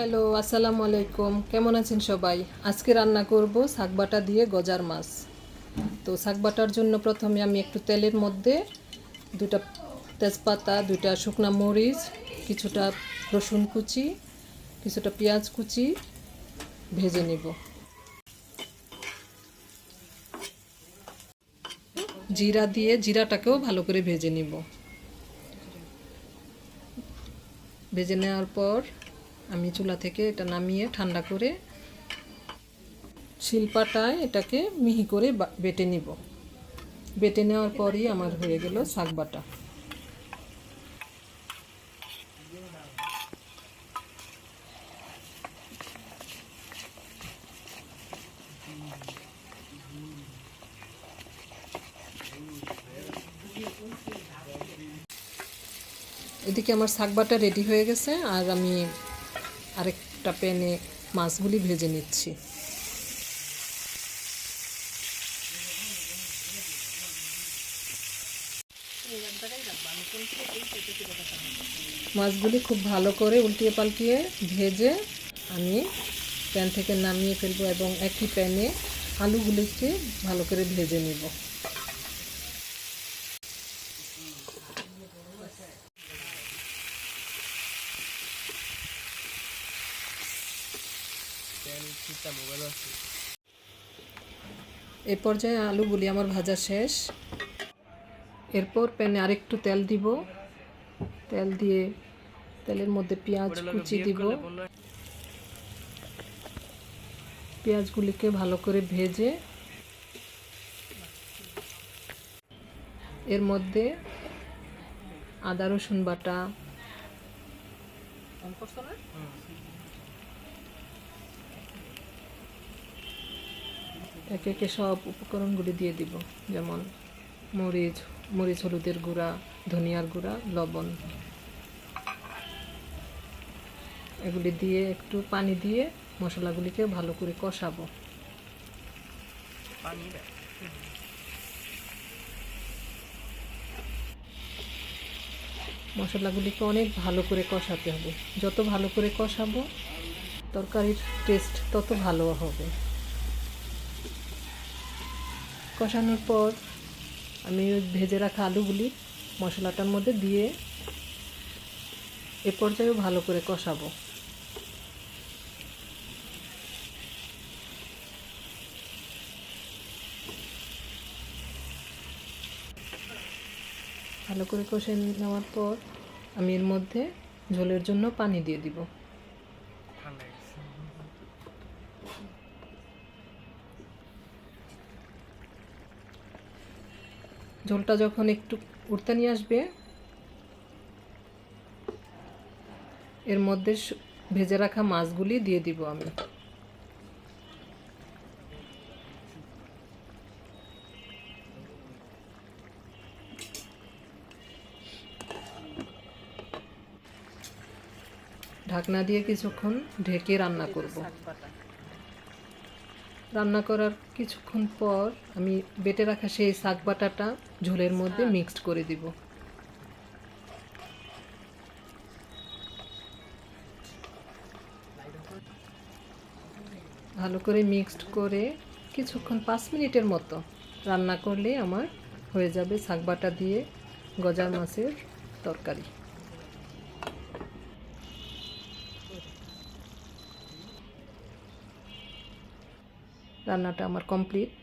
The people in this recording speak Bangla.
হ্যালো, আসসালামু আলাইকুম। কেমন আছেন সবাই? আজকে রান্না করব শাকবাটা দিয়ে গজার মাছ। তো শাকবাটার জন্য প্রথমে আমি একটু তেলের মধ্যে দুটা তেজপাতা, দুইটা শুকনা মরিচ, কিছুটা রসুন কুচি, কিছুটা পেঁয়াজ কুচি ভেজে নিব। জিরা দিয়ে জিরাটাকেও ভালো করে ভেজে নিব। ভেজে নেওয়ার পর আমি চুলা থেকে এটা নামিয়ে ঠান্ডা করে শিলপাটায় এটাকে মিহি করে বেটে নিব। বেটে নেওয়ার পরই আমার হয়ে গেল শাক বাটা। এদিকে আমার শাক বাটা রেডি হয়ে গেছে, আর আমি আরেকটা প্যানে মাছগুলি ভেজে নিচ্ছি। মাছগুলি খুব ভালো করে উল্টিয়ে পাল্টিয়ে ভেজে আমি প্যান থেকে নামিয়ে ফেলব এবং একই প্যানে আলুগুলিকে ভালো করে ভেজে নিব। এ পর্যায়ে আলুগুলি আমার ভাজা শেষ। এরপর প্যানে আরেকটু তেল দিব। তেল দিয়ে তেলের মধ্যে পেঁয়াজ কুচি দিব। পেঁয়াজগুলিকে ভালো করে ভেজে এর মধ্যে আদা রসুন বাটা। একে একে সব উপকরণগুলি দিয়ে দিব। যেমন মরিচ মরিচ হলুদের গুঁড়া ধনিয়ার গুঁড়া লবণ। এগুলি দিয়ে একটু পানি দিয়ে মশলাগুলিকে ভালো করে কষাবো। মশলাগুলিকে অনেক ভালো করে কষাতে হবে। যত ভালো করে কষাবো তরকারির টেস্ট তত ভালো হবে। কষানোর পর আমি ভেজে রাখা আলুগুলি মশলাটার মধ্যে দিয়ে এ পর্যায়েও ভালো করে কষাবো। ভালো করে কষে নেওয়ার পর আমি এর মধ্যে ঝোলের জন্য পানি দিয়ে দিব। ঝোলটা যখন একটু উঠতে নিয়ে আসবে, এর মধ্যে ভেজে রাখা মাছগুলি দিয়ে দিব আমি। ঢাকনা দিয়ে কিছুক্ষণ ঢেকে রান্না করব। রান্না করার কিছুক্ষণ পর আমি বেটে রাখা সেই শাক বাটাটা ঝোলের মধ্যে মিক্সড করে দিব। ভালো করে মিক্সড করে কিছুক্ষণ পাঁচ মিনিটের মতো রান্না করলে আমার হয়ে যাবে শাক বাটা দিয়ে গজার মাছের তরকারি। রান্নাটা আমার কমপ্লিট